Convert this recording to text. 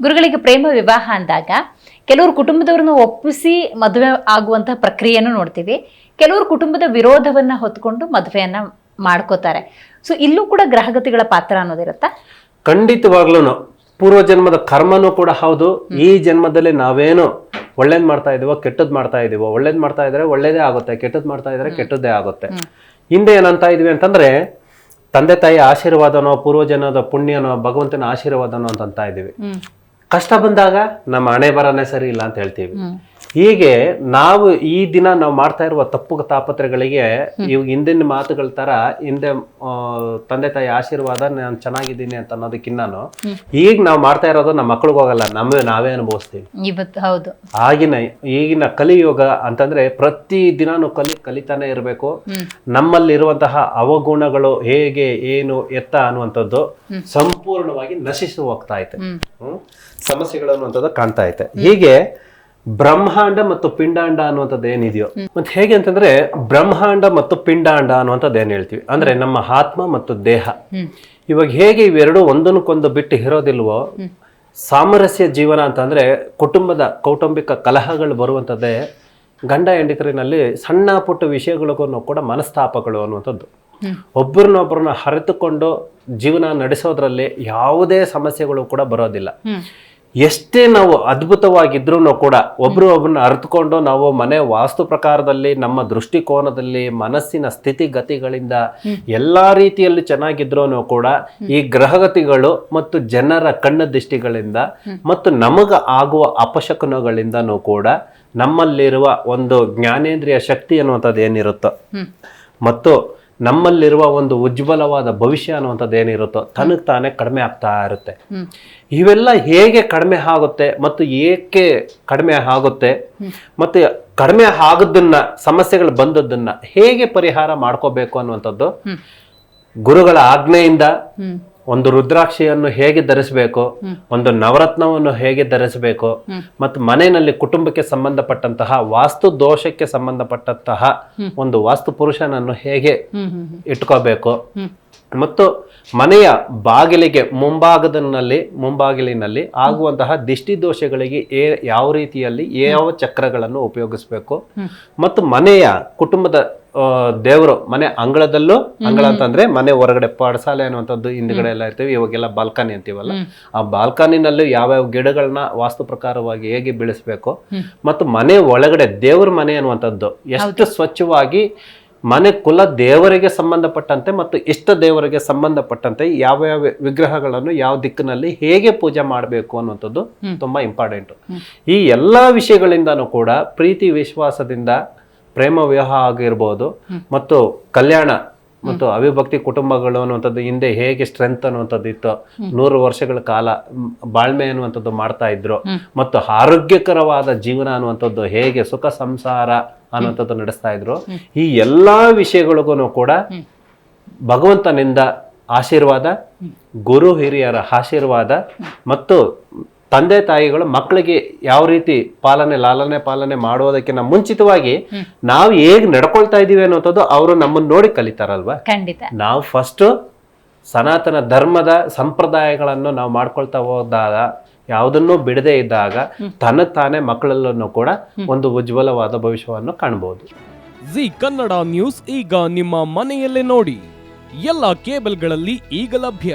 ಗುರುಗಳಿಗೆ ಪ್ರೇಮ ವಿವಾಹ ಅಂದಾಗ ಕೆಲವರು ಕುಟುಂಬದವ್ರನ್ನ ಒಪ್ಪಿಸಿ ಮದುವೆ ಆಗುವಂತಹ ಪ್ರಕ್ರಿಯೆಯನ್ನು ನೋಡ್ತೀವಿ. ಕೆಲವರು ಕುಟುಂಬದ ವಿರೋಧವನ್ನ ಹೊತ್ಕೊಂಡು ಮದುವೆಯನ್ನ ಮಾಡ್ಕೋತಾರೆ. ಸೊ ಇಲ್ಲೂ ಕೂಡ ಗ್ರಹಗತಿಗಳ ಪಾತ್ರ ಅನ್ನೋದಿರುತ್ತಾ ಖಂಡಿತವಾಗ್ಲೂ ಪೂರ್ವಜನ್ಮದ ಕರ್ಮನೂ ಕೂಡ ಹೌದು. ಈ ಜನ್ಮದಲ್ಲಿ ನಾವೇನು ಒಳ್ಳೇದ್ ಮಾಡ್ತಾ ಇದೀವೋ ಕೆಟ್ಟದ್ ಮಾಡ್ತಾ ಇದೀವೋ ಒಳ್ಳೇದ್ ಮಾಡ್ತಾ ಇದ್ರೆ ಒಳ್ಳೇದೇ ಆಗುತ್ತೆ ಕೆಟ್ಟದ್ ಮಾಡ್ತಾ ಇದ್ರೆ ಕೆಟ್ಟದ್ದೇ ಆಗುತ್ತೆ. ಹಿಂದೆ ಏನಂತ ಇದ್ವಿ ಅಂತಂದ್ರೆ ತಂದೆ ತಾಯಿ ಆಶೀರ್ವಾದನೋ ಪೂರ್ವಜನದ ಪುಣ್ಯನೋ ಭಗವಂತನ ಆಶೀರ್ವಾದನೋ ಅಂತ ಇದೀವಿ. ಕಷ್ಟ ಬಂದಾಗ ನಮ್ಮ ಹಣೆ ಬರನೇ ಸರಿ ಇಲ್ಲ ಅಂತ ಹೇಳ್ತೀವಿ. ಹೀಗೆ ನಾವು ಈ ದಿನ ನಾವು ಮಾಡ್ತಾ ಇರುವ ತಪ್ಪು ತಾಪತ್ರೆಗಳಿಗೆ ಇವಾಗ ಹಿಂದಿನ ಮಾತುಗಳ ತರ ಹಿಂದೆ ತಂದೆ ತಾಯಿ ಆಶೀರ್ವಾದ ನಾನು ಚೆನ್ನಾಗಿದ್ದೀನಿ ಅಂತ ಅನ್ನೋದಕ್ಕಿನ್ನೂ ಈಗ ನಾವು ಮಾಡ್ತಾ ಇರೋದು ನಮ್ಮ ಮಕ್ಳಿಗೆ ಹೋಗಲ್ಲ ನಮ್ಮೇ ನಾವೇ ಅನುಭವಿಸ್ತೀವಿ. ಇವತ್ತು ಹೌದು. ಆಗಿನ ಈಗಿನ ಕಲಿಯುಗ ಅಂತಂದ್ರೆ ಪ್ರತಿ ದಿನಾನು ಕಲಿ ಕಲಿತಾನೆ ಇರಬೇಕು. ನಮ್ಮಲ್ಲಿರುವಂತಹ ಅವಗುಣಗಳು ಹೇಗೆ ಏನು ಎತ್ತ ಅನ್ನುವಂಥದ್ದು ಸಂಪೂರ್ಣವಾಗಿ ನಶಿಸಿ ಹೋಗ್ತಾ ಐತೆ? ಸಮಸ್ಯೆಗಳು ಅನ್ನುವಂಥದ್ದು ಕಾಣ್ತಾ ಐತೆ ಹೀಗೆ ಬ್ರಹ್ಮಾಂಡ ಮತ್ತು ಪಿಂಡಾಂಡ ಅನ್ನುವಂಥದ್ದು ಏನಿದೆಯೋ. ಮತ್ತೆ ಹೇಗೆ ಅಂತಂದ್ರೆ ಬ್ರಹ್ಮಾಂಡ ಮತ್ತು ಪಿಂಡಾಂಡ ಅನ್ನುವಂಥದ್ದು ಏನ್ ಹೇಳ್ತೀವಿ? ಅಂದ್ರೆ ನಮ್ಮ ಆತ್ಮ ಮತ್ತು ದೇಹ. ಇವಾಗ ಹೇಗೆ ಇವೆರಡು ಒಂದನ್ನಕ್ಕೊಂದು ಬಿಟ್ಟು ಇರೋದಿಲ್ವೋ ಸಾಮರಸ್ಯ ಜೀವನ ಅಂತಂದ್ರೆ ಕುಟುಂಬದ ಕೌಟುಂಬಿಕ ಕಲಹಗಳು ಬರುವಂಥದ್ದೇ ಗಂಡ ಹೆಂಡತಿರಿನಲ್ಲಿ ಸಣ್ಣ ಪುಟ್ಟ ವಿಷಯಗಳಿಗೂ ಕೂಡ ಮನಸ್ತಾಪಗಳು ಅನ್ನುವಂಥದ್ದು. ಒಬ್ಬರನ್ನೊಬ್ಬರನ್ನ ಹರಿತುಕೊಂಡು ಜೀವನ ನಡೆಸೋದ್ರಲ್ಲಿ ಯಾವುದೇ ಸಮಸ್ಯೆಗಳು ಕೂಡ ಬರೋದಿಲ್ಲ. ಎಷ್ಟೇ ನಾವು ಅದ್ಭುತವಾಗಿದ್ರೂ ಕೂಡ ಒಬ್ರು ಒಬ್ಬರನ್ನ ಅರ್ಥಕೊಂಡು ನಾವು ಮನೆ ವಾಸ್ತು ಪ್ರಕಾರದಲ್ಲಿ ನಮ್ಮ ದೃಷ್ಟಿಕೋನದಲ್ಲಿ ಮನಸ್ಸಿನ ಸ್ಥಿತಿಗತಿಗಳಿಂದ ಎಲ್ಲಾ ರೀತಿಯಲ್ಲಿ ಚೆನ್ನಾಗಿದ್ರೂ ಕೂಡ ಈ ಗ್ರಹಗತಿಗಳು ಮತ್ತು ಜನರ ಕಣ್ಣ ದೃಷ್ಟಿಗಳಿಂದ ಮತ್ತು ನಮಗ ಆಗುವ ಅಪಶಕುನಗಳಿಂದನೂ ಕೂಡ ನಮ್ಮಲ್ಲಿರುವ ಒಂದು ಜ್ಞಾನೇಂದ್ರಿಯ ಶಕ್ತಿ ಅನ್ನುವಂಥದ್ದು ಏನಿರುತ್ತೋ. ಮತ್ತು ನಮ್ಮಲ್ಲಿರುವ ಒಂದು ಉಜ್ವಲವಾದ ಭವಿಷ್ಯ ಅನ್ನುವಂಥದ್ದು ಏನಿರುತ್ತೋ ತನಗೆ ತಾನೇ ಕಡಿಮೆ ಆಗ್ತಾ ಇರುತ್ತೆ. ಇವೆಲ್ಲ ಹೇಗೆ ಕಡಿಮೆ ಆಗುತ್ತೆ ಮತ್ತು ಏಕೆ ಕಡಿಮೆ ಆಗುತ್ತೆ ಮತ್ತು ಕಡಿಮೆ ಆಗದನ್ನ ಸಮಸ್ಯೆಗಳು ಬಂದದ್ದನ್ನ ಹೇಗೆ ಪರಿಹಾರ ಮಾಡ್ಕೋಬೇಕು ಅನ್ನುವಂಥದ್ದು ಗುರುಗಳ ಆಜ್ಞೆಯಿಂದ ಒಂದು ರುದ್ರಾಕ್ಷಿಯನ್ನು ಹೇಗೆ ಧರಿಸಬೇಕು ಒಂದು ನವರತ್ನವನ್ನು ಹೇಗೆ ಧರಿಸಬೇಕು ಮತ್ತು ಮನೆಯಲ್ಲಿ ಕುಟುಂಬಕ್ಕೆ ಸಂಬಂಧಪಟ್ಟಂತಹ ವಾಸ್ತು ದೋಷಕ್ಕೆ ಸಂಬಂಧಪಟ್ಟಂತಹ ಒಂದು ವಾಸ್ತು ಪುರುಷನನ್ನು ಹೇಗೆ ಇಟ್ಕೋಬೇಕು ಮತ್ತು ಮನೆಯ ಬಾಗಿಲಿಗೆ ಮುಂಭಾಗದಲ್ಲಿ ಮುಂಬಾಗಿಲಿನಲ್ಲಿ ಆಗುವಂತಹ ದಿಷ್ಟಿ ದೋಷಗಳಿಗೆ ಏ- ಯಾವ ರೀತಿಯಲ್ಲಿ ಯಾವ ಚಕ್ರಗಳನ್ನು ಉಪಯೋಗಿಸಬೇಕು. ಮತ್ತು ಮನೆಯ ಕುಟುಂಬದ ದೇವರು ಮನೆ ಅಂಗಳದಲ್ಲೂ ಅಂಗಳ ಅಂತಂದ್ರೆ ಮನೆ ಹೊರಗಡೆ ಪಡಸಾಲೆ ಅನ್ನುವಂಥದ್ದು ಹಿಂದ್ಗಡೆ ಎಲ್ಲ ಇರ್ತೀವಿ ಇವಾಗೆಲ್ಲ ಬಾಲ್ಕನಿ ಅಂತೀವಲ್ಲ. ಆ ಬಾಲ್ಕನಿನಲ್ಲೂ ಯಾವ್ಯಾವ ಗಿಡಗಳನ್ನ ವಾಸ್ತು ಪ್ರಕಾರವಾಗಿ ಹೇಗೆ ಬೆಳೆಸ್ಬೇಕು. ಮತ್ತು ಮನೆ ಒಳಗಡೆ ದೇವ್ರ ಮನೆ ಅನ್ನುವಂಥದ್ದು ಎಷ್ಟು ಸ್ವಚ್ಛವಾಗಿ ಮನೆ ಕುಲ ದೇವರಿಗೆ ಸಂಬಂಧಪಟ್ಟಂತೆ ಮತ್ತು ಇಷ್ಟ ದೇವರಿಗೆ ಸಂಬಂಧಪಟ್ಟಂತೆ ಯಾವ ಯಾವ ವಿಗ್ರಹಗಳನ್ನು ಯಾವ ದಿಕ್ಕಿನಲ್ಲಿ ಹೇಗೆ ಪೂಜೆ ಮಾಡಬೇಕು ಅನ್ನುವಂಥದ್ದು ತುಂಬಾ ಇಂಪಾರ್ಟೆಂಟ್. ಈ ಎಲ್ಲಾ ವಿಷಯಗಳಿಂದನೂ ಕೂಡ ಪ್ರೀತಿ ವಿಶ್ವಾಸದಿಂದ ಪ್ರೇಮ ವಿವಾಹ ಆಗಿರ್ಬೋದು ಮತ್ತು ಕಲ್ಯಾಣ ಮತ್ತು ಅವಿಭಕ್ತಿ ಕುಟುಂಬಗಳು ಅನ್ನುವಂಥದ್ದು ಹಿಂದೆ ಹೇಗೆ ಸ್ಟ್ರೆಂತ್ ಅನ್ನುವಂಥದ್ದು ಇತ್ತು, ನೂರು ವರ್ಷಗಳ ಕಾಲ ಬಾಳ್ಮೆ ಅನ್ನುವಂಥದ್ದು ಮಾಡ್ತಾ ಇದ್ರು. ಮತ್ತು ಆರೋಗ್ಯಕರವಾದ ಜೀವನ ಅನ್ನುವಂಥದ್ದು ಹೇಗೆ ಸುಖ ಸಂಸಾರ ಅನ್ನುವಂಥದ್ದು ನಡೆಸ್ತಾ ಇದ್ರು. ಈ ಎಲ್ಲಾ ವಿಷಯಗಳಿಗೂ ಕೂಡ ಭಗವಂತನಿಂದ ಆಶೀರ್ವಾದ, ಗುರು ಹಿರಿಯರ ಆಶೀರ್ವಾದ ಮತ್ತು ತಂದೆ ತಾಯಿಗಳು ಮಕ್ಕಳಿಗೆ ಯಾವ ರೀತಿ ಪಾಲನೆ ಲಾಲನೆ ಪಾಲನೆ ಮಾಡೋದಕ್ಕಿಂತ ಮುಂಚಿತವಾಗಿ ನಾವು ಹೇಗ್ ನಡ್ಕೊಳ್ತಾ ಇದ್ದೀವಿ ಅನ್ನೋದು ಅವರು ನಮ್ಮನ್ನ ನೋಡಿ ಕಲಿತಾರಲ್ವಾ? ಖಂಡಿತ. ನಾವು ಫಸ್ಟ್ ಸನಾತನ ಧರ್ಮದ ಸಂಪ್ರದಾಯಗಳನ್ನು ನಾವು ಮಾಡ್ಕೊಳ್ತಾ ಹೋದಾಗ ಯಾವುದನ್ನು ಬಿಡದೇ ಇದ್ದಾಗ ತನ್ನ ತಾನೇ ಮಕ್ಕಳಲ್ಲೂ ಕೂಡ ಒಂದು ಉಜ್ವಲವಾದ ಭವಿಷ್ಯವನ್ನು ಕಾಣಬಹುದು ಜಿ ಕನ್ನಡ ನ್ಯೂಸ್ ಈಗ ನಿಮ್ಮ ಮನೆಯಲ್ಲೇ ನೋಡಿ. ಎಲ್ಲ ಕೇಬಲ್ಗಳಲ್ಲಿ ಈಗ ಲಭ್ಯ.